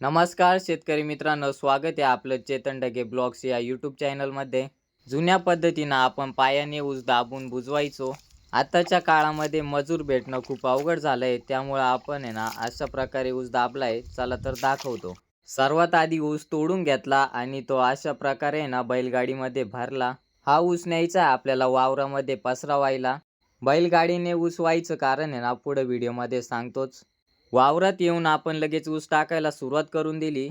नमस्कार शेतकरी मित्रांनो. स्वागत आहे आपलं चेतन डगे ब्लॉग्स या यूट्यूब चॅनलमध्ये जुन्या पद्धतीनं आपण पायाने ऊस दाबून बुजवायचो. आत्ताच्या काळामध्ये मजूर भेटणं खूप अवघड झालं आहे त्यामुळं आपण आहे ना अशा प्रकारे ऊस दाबलाय. चला तर दाखवतो. सर्वात आधी ऊस तोडून घेतला आणि तो अशा प्रकारे आहे ना बैलगाडीमध्ये भरला. हा ऊस न्यायचा आहे आपल्याला वावरामध्ये पसरावायला. बैलगाडीने ऊस व्हायचं कारण आहे ना पुढं व्हिडिओमध्ये सांगतोच. वावरात येऊन आपण लगेच ऊस टाकायला सुरुवात करून दिली.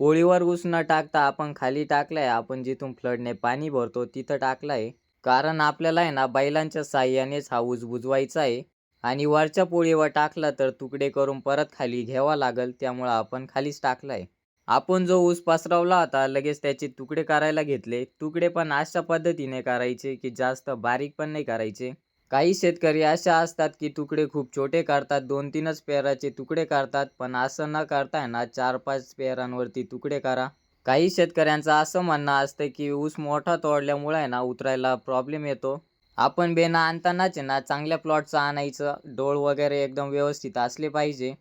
पोळीवर ऊस न टाकता आपण खाली टाकलाय. आपण जिथून फ्लडने पाणी भरतो तिथं टाकलाय. कारण आपल्याला आहे ना बैलांच्या साह्यानेच हा ऊस बुजवायचा आहे. आणि वरच्या पोळीवर टाकला तर तुकडे करून परत खाली घ्यावा लागल त्यामुळं आपण खालीच टाकलाय. आपण जो ऊस पसरवला होता लगेच त्याचे तुकडे करायला घेतले. तुकडे पण अशा पद्धतीने करायचे की जास्त बारीक पण नाही करायचे. काही शेतकरी अशा असतात की तुकडे खूप छोटे काढतात दोन तीनच पेराचे तुकडे काढतात पण असं न करता ना चार पाच पेरांवरती तुकडे करा. काही शेतकऱ्यांचं असं म्हणणं असतं की ऊस मोठा तोडल्यामुळे आहे ना उतरायला प्रॉब्लेम येतो. आपण बेना आणतानाच आहे ना चांगल्या प्लॉटचं आणायचं डोळ वगैरे एकदम व्यवस्थित असले पाहिजे.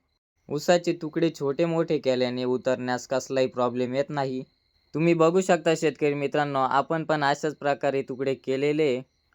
ऊसाचे तुकडे छोटे मोठे केल्याने उतरण्यास कसलाही प्रॉब्लेम येत नाही. तुम्ही बघू शकता शेतकरी मित्रांनो आपण पण अशाच प्रकारे तुकडे केलेले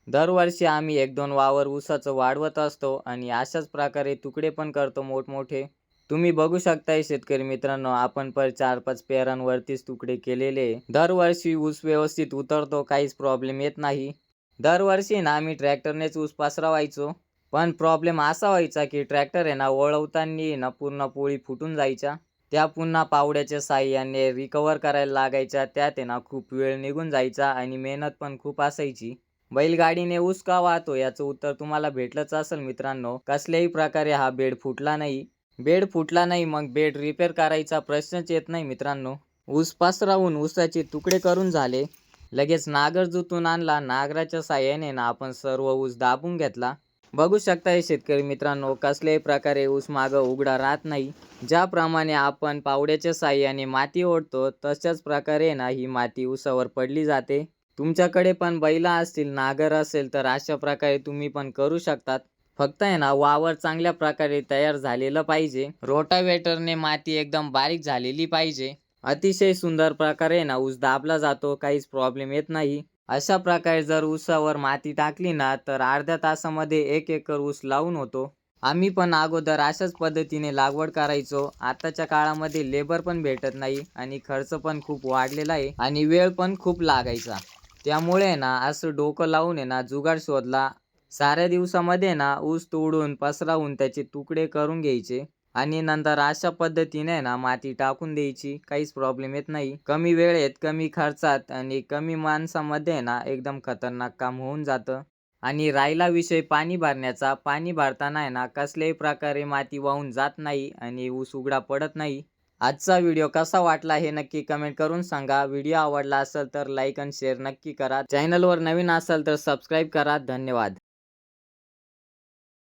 दरवर्षी आम्ही एक दोन वावर ऊसाचं वाढवत असतो आणि अशाच प्रकारे तुकडे पण करतो मोठमोठे. तुम्ही बघू शकताय शेतकरी मित्रांनो आपण पर चार पाच पेरांवरतीच तुकडे केलेले. दरवर्षी ऊस व्यवस्थित उतरतो काहीच प्रॉब्लेम येत नाही. दरवर्षी ना आम्ही ट्रॅक्टरनेच ऊस पसरवायचो. पण प्रॉब्लेम असा व्हायचा की ट्रॅक्टर आहे ना ओळवताना ना पूर्ण पोळी फुटून जायच्या. त्या पुन्हा पावड्याच्या साह्याने रिकवर करायला लागायच्या. त्यात आहे ना खूप वेळ निघून जायचा आणि मेहनत पण खूप असायची. बैलगाडीने ऊस का वाहतो याचं उत्तर तुम्हाला भेटलंच असेल मित्रांनो. कसल्याही प्रकारे हा बेड फुटला नाही. बेड फुटला नाही मग बेड रिपेअर करायचा प्रश्नच येत नाही मित्रांनो. ऊस पसरवून ऊसाचे तुकडे करून झाले. लगेच नागर जुतून आणला. नागराच्या साह्याने ना आपण सर्व ऊस दाबून घेतला. बघू शकता हे शेतकरी मित्रांनो कसल्याही प्रकारे ऊस मागं उघडा राहत नाही. ज्याप्रमाणे आपण पावड्याच्या साह्याने माती ओढतो तशाच प्रकारे ना ही माती ऊसावर पडली जाते. तुमच्याकडे पण बैला असतील नागर असेल तर अशा प्रकारे तुम्ही पण करू शकतात. फक्त आहे ना वावर चांगल्या प्रकारे तयार झालेलं पाहिजे. रोटावेटरने माती एकदम बारीक झालेली पाहिजे. अतिशय सुंदर प्रकारे ना ऊस दाबला जातो काहीच प्रॉब्लेम येत नाही. अशा प्रकारे जर ऊसावर माती टाकली ना तर अर्ध्या तासामध्ये एक एकर ऊस लावून होतो. आम्ही पण अगोदर अशाच पद्धतीने लागवड करायचो. आताच्या काळामध्ये लेबर पण भेटत नाही आणि खर्च पण खूप वाढलेला आहे आणि वेळ पण खूप लागायचा. त्यामुळे ना असं डोकं लावून आहे ना जुगाड शोधला. साऱ्या दिवसामध्ये ना ऊस तोडून पसरावून त्याचे तुकडे करून घ्यायचे. आणि नंतर अशा पद्धतीने ना माती टाकून द्यायची. काहीच प्रॉब्लेम येत नाही. कमी वेळेत कमी खर्चात आणि कमी माणसामध्ये ना एकदम खतरनाक काम होऊन जातं. आणि राहिला विषय पाणी भरण्याचा. पाणी भरताना आहे ना कसल्याही प्रकारे माती वाहून जात नाही आणि ऊस उघडा पडत नाही. आजचा व्हिडिओ कसा वाटला हे नक्की कमेंट करून सांगा. व्हिडिओ आवडला असेल तर लाईक आणि शेअर नक्की करा. चॅनलवर नवीन असाल तर सबस्क्राईब करा. धन्यवाद.